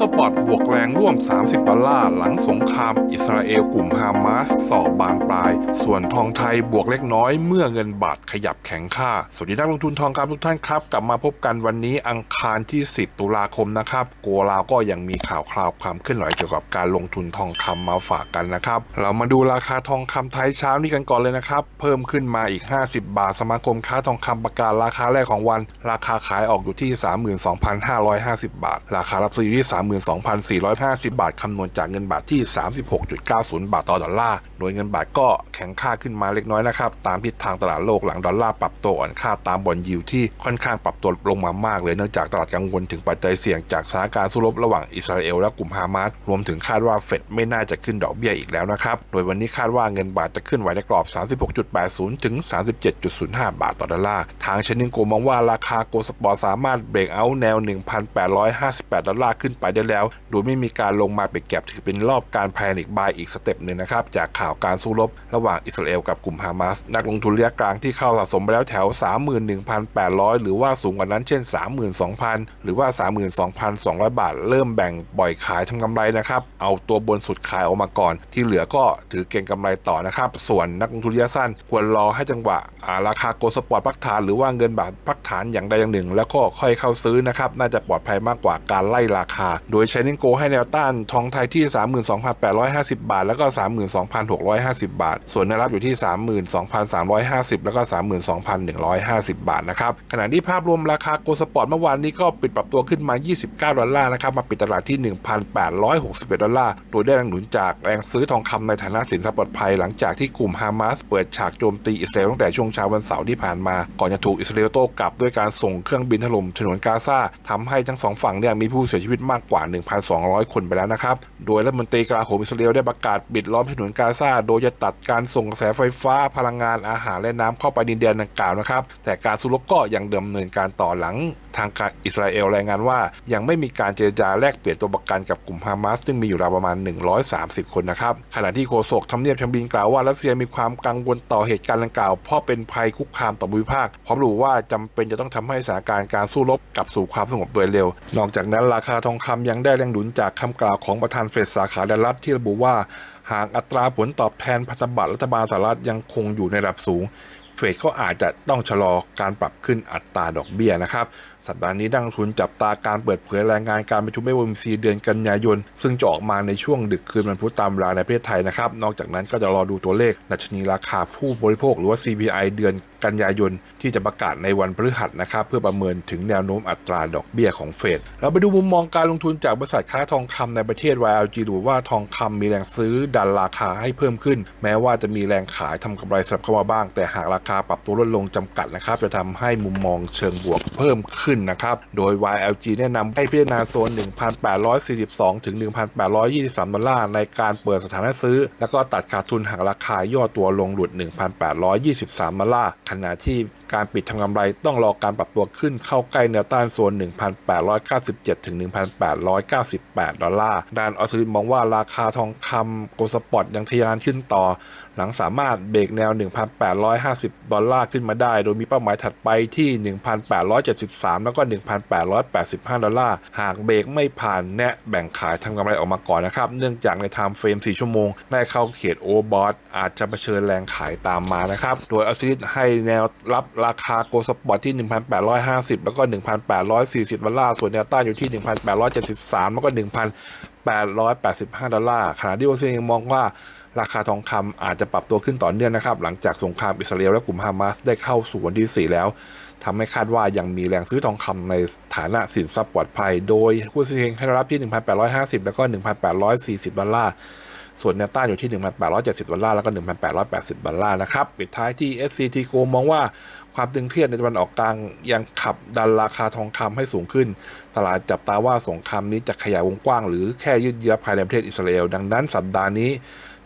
สปอร์ตบวกแรงร่วม 30 ดอลลาร์หลังสงครามอิสราเอลกลุ่มฮามาสสอบบานปลาย ส่วนทองไทยบวกเล็กน้อยเมื่อเงินบาทขยับแข็งค่า สวัสดีนักลงทุนทองคำทุกท่านครับ กลับมาพบกันวันนี้อังคารที่ 10 ตุลาคมนะครับโกลาวก็ยังมีข่าวคราวความเคลื่อนไหวเกี่ยวกับการลงทุนทองคำมาฝากกันนะครับ เรามาดูราคาทองคำไทยเช้านี้กันก่อนเลยนะครับ เพิ่มขึ้นมาอีก 50 บาทสมาคมค้าทองคำประกาศราคาแรกของวัน ราคาขายออกอยู่ที่ 32,550 บาท ราคารับซื้ออยู่ที่32,450 บาทคำนวณจากเงินบาทที่ 36.90 บาทต่อดอลลาร์ โดยเงินบาทก็แข็งค่าขึ้นมาเล็กน้อยนะครับ ตามทิศทางตลาดโลกหลังดอลลาร์ปรับตัวอ่อนค่าตามบอลยิวที่ค่อนข้างปรับตัวลงมามากเลยเนื่องจากตลาดกังวลถึงปัจจัยเสี่ยงจากสถานการณ์สู้รบระหว่างอิสราเอลและกลุ่มฮามาสรวมถึงคาดว่าเฟดไม่น่าจะขึ้นดอกเบี้ยอีกแล้วนะครับ โดยวันนี้คาดว่าเงินบาทจะขึ้นไหวในกรอบ 36.80 ถึง 37.05 บาทต่อดอลลาร์ทางชนิงโกมองว่าราคาโกลสปอร์สามารถเบรกเอาท์แนว 1,858 ดอลลาร์ขึ้นไปได้แล้ว โดยไม่มีการลงมาเบรกแก็บถือเป็นรอบการแพนิกบายอีกสเต็ปหนึ่งนะครับ จากข่าวการสู้รบ ระหว่างอิสราเอลกับกลุ่มฮามาส นักลงทุนระยะกลางที่เข้าสะสมไปแล้วแถว 31,800 หรือว่าสูงกว่านั้นเช่น 32,000 หรือว่า 32,200 บาท เริ่มแบ่งบ่อยขายทำกำไรนะครับ เอาตัวบนสุดขายออกมาก่อน ที่เหลือก็ถือเก็งกำไรต่อนะครับ ส่วนนักลงทุนระยะสั้น ควรรอให้จังหวะาราคาโกลสปอร์ตพักฐานหรือว่าเงินบาทพักฐานอย่างใดอย่างหนึ่ง แล้วก็ค่อยเข้าซื้อนะครับน่าจะปลอดภัยมากกว่าการไล่ราคาาก โดย c h i n i n g Go ให้แนวต้านทองไทยที่ 32,850 บาท แล้วก็ 32,650 บาท ส่วนแนวรับอยู่ที่ 32,350 แล้วก็ 32,150 บาทนะครับขณะที่ภาพรวมราคาโกลสปอร์ตเมื่อวานนี้ก็ปิดปรับตัวขึ้นมา 29 ดอลลาร์นะครับมาปิดตลาดที่ 1,861 ดอลลาร์โดยได้แรงหนุนจากแรงซื้อทองคำในฐานะสินทรัพย์ปลอดภัยหลังจากที่กลุ่มฮามาสเปิดฉากโจมตีอิสราเอลตั้งแต่ช่วงเช้าวันเสาร์ที่ผ่านมา ก่อนจะถูกอิสราเอลโต้กลับด้วยการส่งเครื่องบินถล่มฉนวนกาซาทำให้ทั้งสองฝั่งเนี่ยมีผู้เสียชีวิตมากกว่า 1,200 คนไปแล้วนะครับ โดยรัฐมนตรีกลาโหมอิสราเอลได้ประกาศปิดล้อมถนนกาซา โดยจะตัดการส่งกระแสไฟฟ้าพลังงานอาหารและน้ำเข้าไปดินแดนดังกล่าวนะครับ แต่การสู้รบก็ยังดำเนินการต่อหลังทางการอิสราเอลรายงานว่า ยังไม่มีการเจรจาแลกเปลี่ยนตัวประกันกับกลุ่มฮามาสซึ่งมีอยู่ราวประมาณ 130 คนนะครับ ขณะที่โฆษกทำเนียบชมบินกล่าวว่ารัสเซียมีความกังวลต่อเหตุการณ์ดังกล่าว เพราะเป็นภัยคุกคามต่อภูมิภาคพร้อมระบุว่าจำเป็นจะต้องทำให้สถานการณ์การสู้รบกลับสู่ความสงบโดยเร็ว นอกจากนั้นราคาทองคำยังได้แรงหนุนจากคำกล่าวของประธานเฟดสาขาดัลลัสที่ระบุว่า หากอัตราผลตอบแทนพันธบัตรรัฐบาลสหรัฐยังคงอยู่ในระดับสูง เฟดก็อาจจะต้องชะลอการปรับขึ้นอัตราดอกเบี้ยนะครับ สัปดาห์นี้นักลงทุนจับตาการเปิดเผยรายงานการประชุม FOMC เดือนกันยายน ซึ่งจะออกมาในช่วงดึกคืนวันพุธตามเวลาในประเทศไทยนะครับ นอกจากนั้นก็จะรอดูตัวเลขดัชนีราคาผู้บริโภคหรือว่า CPI เดือนกันยายน ที่จะประกาศในวันพฤหัสนะครับเพื่อประเมินถึงแนวโน้มอัตราดอกเบี้ยของเฟดเราไปดูมุมมองการลงทุนจากบริษัทค้าทองคำในประเทศ YLG ดูว่าทองคำมีแรงซื้อดันราคาให้เพิ่มขึ้น แม้ว่าจะมีแรงขายทำกำไรสลับเข้ามาบ้าง แต่หากราคาปรับตัวลดลงจำกัดนะครับจะทำให้มุมมองเชิงบวกเพิ่มขึ้นนะครับ โดย YLG แนะนำให้พิจารณาโซน 1,842 ถึง 1,823 ดอลลาร์ในการเปิดสถานะซื้อ แล้วก็ตัดขาดทุนหากราคาย่อตัวลงหลุด 1,823 ดอลลาร์ขณะที่การปิดทำกำไรต้องรอการปรับตัวขึ้นเข้าใกล้แนวต้านโซน 1,897 ถึง 1,898 ดอลลาร์ ด้านออสซิลิมองว่าราคาทองคำโกลสปอร์ตยังทะยานขึ้นต่อหลังสามารถเบรกแนว 1,850 ดอลลาร์ขึ้นมาได้ โดยมีเป้าหมายถัดไปที่ 1,873 แล้วก็ 1,885 ดอลลาร์ หากเบรกไม่ผ่านแนะแบ่งขายทำกำไรออกมาก่อนนะครับ เนื่องจากในไทม์เฟรม 4 ชั่วโมง ได้เข้าเขตโอเวอบอทอาจจะเผชิญแรงขายตามมานะครับ โดยออสซิลิให้แนวรับราคาโกลสปอร์ตที่ 1,850 แล้วก็ 1,840 ดอลลาร์ ส่วนแนวต้านอยู่ที่ 1,873 แล้วก็ 1,000 885 ดอลลาร์ขณะที่โอซิยังมองว่าราคาทองคำอาจจะปรับตัวขึ้นต่อเนื่องนะครับ หลังจากสงครามอิสราเอลและกลุ่มฮามาสได้เข้าสู่วันที่ 4 แล้วทำให้คาดว่ายังมีแรงซื้อทองคำในฐานะสินทรัพย์ปลอดภัย โดยผู้ซื้อเองให้รับที่ 1,850 แล้วก็ 1,840 ดอลลาร์ ส่วนแนวต้านอยู่ที่ 1,870 ดอลลาร์ แล้วก็ 1,880 ดอลลาร์นะครับ ปิดท้ายที่ SCT Go มองว่าความตึงเครียดในตะวันออกกลางยังขับดันราคาทองคำให้สูงขึ้น ตลาดจับตาว่าสงครามนี้จะขยายวงกว้าง หรือแค่ยืดเยื้อภายในประเทศอิสราเอล ดังนั้นสัปดาห์นี้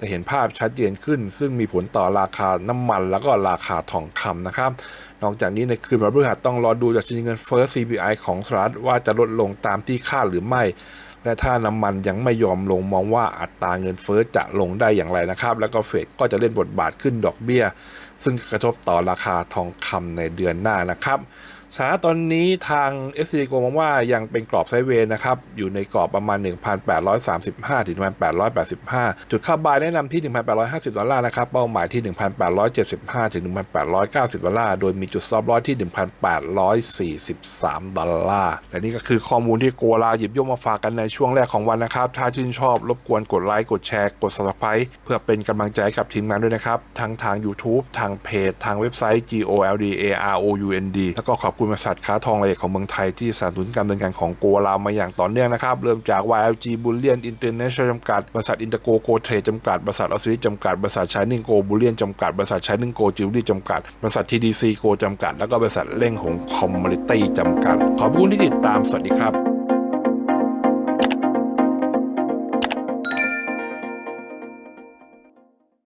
จะเห็นภาพชัดเจนขึ้น ซึ่งมีผลต่อราคาน้ำมัน แล้วก็ราคาทองคำนะครับ นอกจากนี้ในคืนวันพฤหัสต้องรอดูจากชนีเงินเฟ้อ CPI ของสหรัฐว่าจะลดลงตามที่คาดหรือไม่ และถ้าน้ำมันยังไม่ยอมลงมองว่าอัตราเงินเฟ้อจะลงได้อย่างไรนะครับ แล้วก็เฟดก็จะเล่นบทบาทขึ้นดอกเบี้ย ซึ่งกระทบต่อราคาทองคำในเดือนหน้านะครับ สถานะตอนนี้ทาง s c โกมองว่ายังเป็นกรอบไซด์เวย์นะครับ อยู่ในกรอบประมาณ 1,835 ถึง 1,885 จุดเข้าบายแนะนำที่ 1,850 ดอลลาร์นะครับ เป้าหมายที่ 1,875 ถึง 1,890 ดอลลาร์ โดยมีจุดซอบลอสที่ 1,843 ดอลลาร์ และนี่ก็คือข้อมูลที่โกลาหยิบยกมาฝากกันในช่วงแรกของวันนะครับ ถ้าชื่นชอบรบกวนกดไลค์กดแชร์กด subscribe เพื่อเป็นกำลังใจกับทีมงานด้วยนะครับทั้งทาง YouTube ทางเพจทางเว็บไซต์ GOLD AROUND แล้วก็ขอบคุณบริษัทค้าทองรายใหญ่ของเมืองไทยที่สนับสนุนการดำเนินงานของโกลามาอย่างต่อเนื่องนะครับ เริ่มจาก YLG Bullion International จำกัด บริษัทอินเตอร์โกโกเทรดจำกัด บริษัทอสซิลิจำกัด บริษัทชายนิงโกบูเลียนจำกัด บริษัทชายนิงโกจิวเวลรี่จำกัด บริษัท TDC โกจำกัด แล้วก็บริษัทเล่งหงคอมมูนิตี้จำกัด ขอบคุณที่ติดตาม สวัสดีครับ